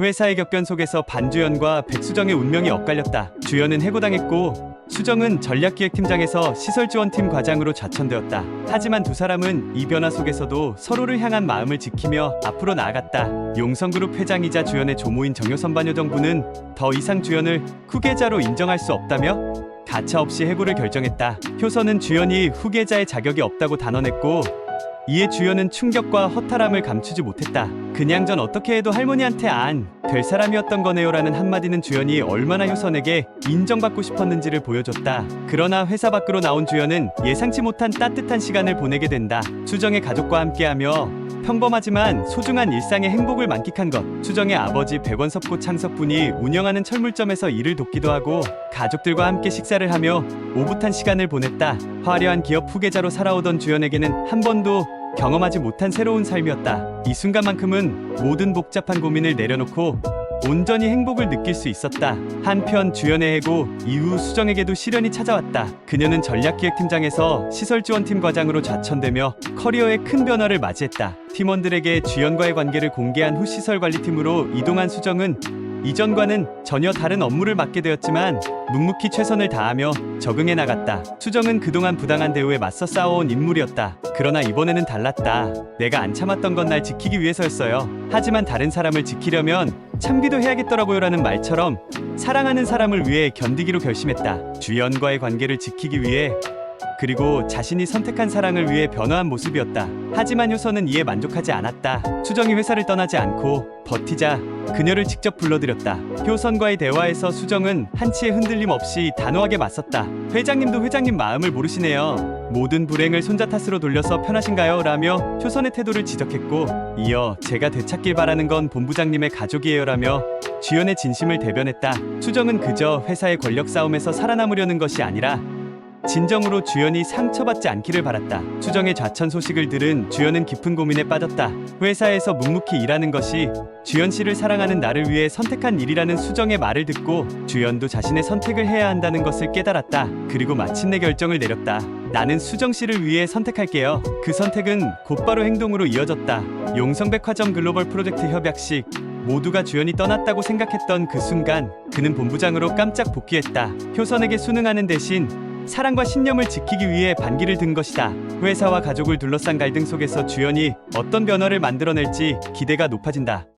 회사의 격변 속에서 반주연과 백수정의 운명이 엇갈렸다. 주연은 해고당했고 수정은 전략기획팀장에서 시설지원팀 과장으로 좌천되었다. 하지만 두 사람은 이 변화 속에서도 서로를 향한 마음을 지키며 앞으로 나아갔다. 용성그룹 회장이자 주연의 조모인 정효선반여 정부는 더 이상 주연을 후계자로 인정할 수 없다며 가차 없이 해고를 결정했다. 효선은 주연이 후계자의 자격이 없다고 단언했고 이에 주연은 충격과 허탈함을 감추지 못했다. 그냥 전 어떻게 해도 할머니한테 안 될 사람이었던 거네요라는 한마디는 주연이 얼마나 효선에게 인정받고 싶었는지를 보여줬다. 그러나 회사 밖으로 나온 주연은 예상치 못한 따뜻한 시간을 보내게 된다. 수정의 가족과 함께하며 평범하지만 소중한 일상의 행복을 만끽한 것. 수정의 아버지 백원섭고 창석분이 운영하는 철물점에서 일을 돕기도 하고 가족들과 함께 식사를 하며 오붓한 시간을 보냈다. 화려한 기업 후계자로 살아오던 주연에게는 한 번도 경험하지 못한 새로운 삶이었다. 이 순간만큼은 모든 복잡한 고민을 내려놓고 온전히 행복을 느낄 수 있었다. 한편 주연의 해고 이후 수정에게도 시련이 찾아왔다. 그녀는 전략기획팀장에서 시설지원팀 과장으로 좌천되며 커리어에 큰 변화를 맞이했다. 팀원들에게 주연과의 관계를 공개한 후 시설관리팀으로 이동한 수정은 이전과는 전혀 다른 업무를 맡게 되었지만 묵묵히 최선을 다하며 적응해 나갔다. 수정은 그동안 부당한 대우에 맞서 싸워온 인물이었다. 그러나 이번에는 달랐다. 내가 안 참았던 건 날 지키기 위해서였어요. 하지만 다른 사람을 지키려면 참기도 해야겠더라고요 라는 말처럼 사랑하는 사람을 위해 견디기로 결심했다. 주연과의 관계를 지키기 위해 그리고 자신이 선택한 사랑을 위해 변화한 모습이었다. 하지만 효선은 이에 만족하지 않았다. 수정이 회사를 떠나지 않고 버티자 그녀를 직접 불러들였다. 효선과의 대화에서 수정은 한치의 흔들림 없이 단호하게 맞섰다. 회장님도 회장님 마음을 모르시네요. 모든 불행을 손자 탓으로 돌려서 편하신가요? 라며 효선의 태도를 지적했고 이어 제가 되찾길 바라는 건 본부장님의 가족이에요 라며 주연의 진심을 대변했다. 수정은 그저 회사의 권력 싸움에서 살아남으려는 것이 아니라 진정으로 주연이 상처받지 않기를 바랐다. 수정의 좌천 소식을 들은 주연은 깊은 고민에 빠졌다. 회사에서 묵묵히 일하는 것이 주연 씨를 사랑하는 나를 위해 선택한 일이라는 수정의 말을 듣고 주연도 자신의 선택을 해야 한다는 것을 깨달았다. 그리고 마침내 결정을 내렸다. 나는 수정 씨를 위해 선택할게요. 그 선택은 곧바로 행동으로 이어졌다. 용성백화점 글로벌 프로젝트 협약식 모두가 주연이 떠났다고 생각했던 그 순간 그는 본부장으로 깜짝 복귀했다. 효선에게 순응하는 대신 사랑과 신념을 지키기 위해 반기를 든 것이다. 회사와 가족을 둘러싼 갈등 속에서 주연이 어떤 변화를 만들어낼지 기대가 높아진다.